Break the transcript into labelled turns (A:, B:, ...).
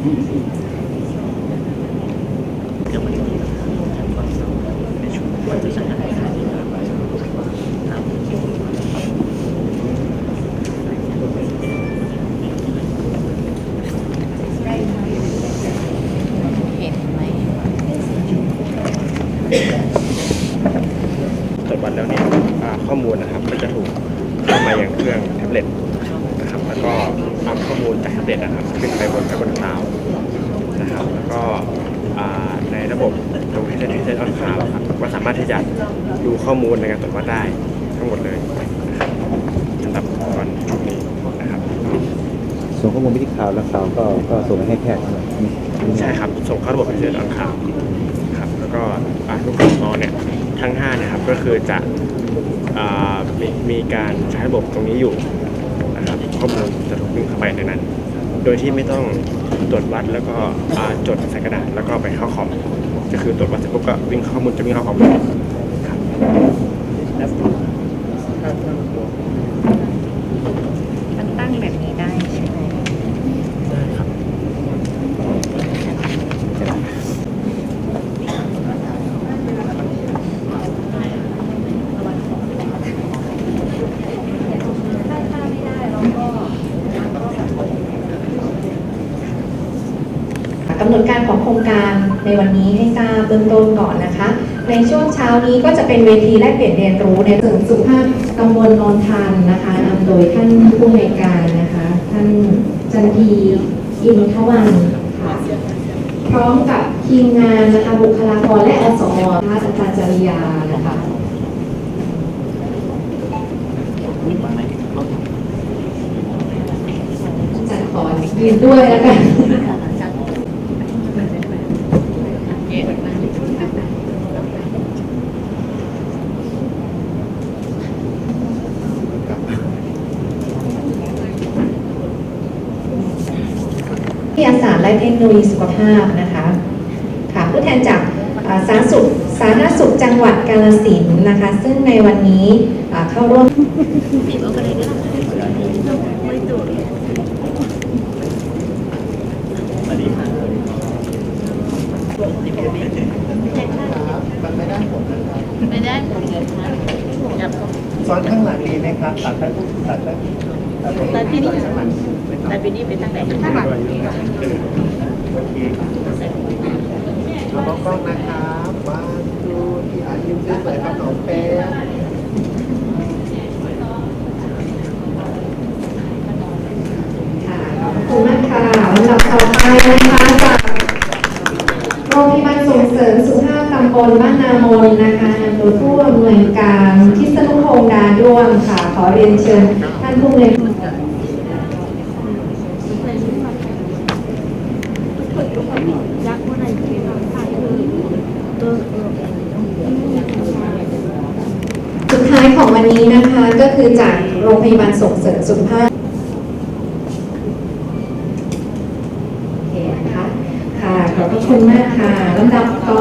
A: เดี๋ยวมันจะมีปัญหาทางความเศร้าในช่วงวันที่จะหายไปครับ
B: เห็นไหม
C: ตรวจวัดแล้วเนี่ยข้อมูลนะครับก็จะถูกเข้ามาอย่างเครื่องแท็บเล็ตนะครับแล้วก็เอาข้อมูลจากแท็บเล็ตนะครับขึ้นไปบนไปบนคลาวด์นะครับแล้วก็อ่าในระบบตรงที่จะที่จะออนคลาวด์ครับก็สามารถที่จะดูข้อมูลในการตรวจวัดได้ทั้งหมดเลยนะครับสำหรับอุปกรณ์ชุดนี้นะครับ
D: ส่งข้อมูลไปที่ข่าวแล้วข่าวก็ก็ส่งไปให้แพทย์ใช่ไหม
C: ใช่ครับ ส่งเข้าระบบเป็นเดือนออนคลาวด์ครับแล้วก็อ่าลูกค้าเนี่ยทั้ง5เนี่ยครับก็คือจะอ่ามีมีการใช้ระบบตรงนี้อยู่นะครับข้อมูลจะถูกวิ่งเข้าไปในนั้น โดยที่ไม่ต้องตรวจวัดแล้วก็อ่าจดใส่กระดาษแล้วก็ไปเข้าคอมก็คือตรวจวัดเสร็จปุ๊บก็วิ่งเข้าข้อมูลจะวิ่งเข้าคอมเลยครับ
B: มันตั้งแบบนี้ได้ใช่ไหม
C: ได้ครับ
E: กำหนดการของโครงการในวันนี้ให้ทราบเบื้องต้นก่อนนะคะ ในช่วงเช้านี้ก็จะเป็นเวทีแลกเปลี่ยนเรียนรู้ในเสริมสุขภาพตำบลนนทันนะคะนำโดยท่านผู้อำนวยการนะคะ ท่านจันทีอินทวันค่ะพร้อมกับทีมงานนะคะบุคลากรและอสมท่าอาจารย์จริยานะคะจารย์ขอยืนด้วยแล้วกัน วิทยาศาสตร์และเทคโนโลยีสุขภาพนะคะค่ะผู้แทนจากสาธารณสุขสาธารณสุขจังหวัดกาฬสินธุ์นะคะ ซึ่งในวันนี้เข้าร่วม
B: บีบเอาไปเลยก็ได้ไม่ตรวจ
A: สวัสดีครับ
B: ไม่ได้หมดเลยค่ะจับ
F: ซ้อนข้างหลังดีไหมครับตัดไปตัดไปตัดไป
B: แต่ที่นี่แต่ปีนี้เป็นตั้งแต่ข้างหลัง
F: โอเคเราต้องกล้องนะครับมาดูที่อายิ้มสวยๆครับน้องเป๊ะ
E: ขอบคุณมากค่ะลำดับต่อไปนะคะำบลบ้านนามนนะคะนำโดยผู้อำนวยการทิศนุพงษ์ดาด้วงค่ะ ขอเรียนเชิญท่านผู้อำนวยการสุดท้ายของวันนี้นะคะก็คือจากโรงพยาบาลส่งเสริมสุขภาพโอเคนะคะค่ะขอบพระคุณมากค่ะลำดับต่อ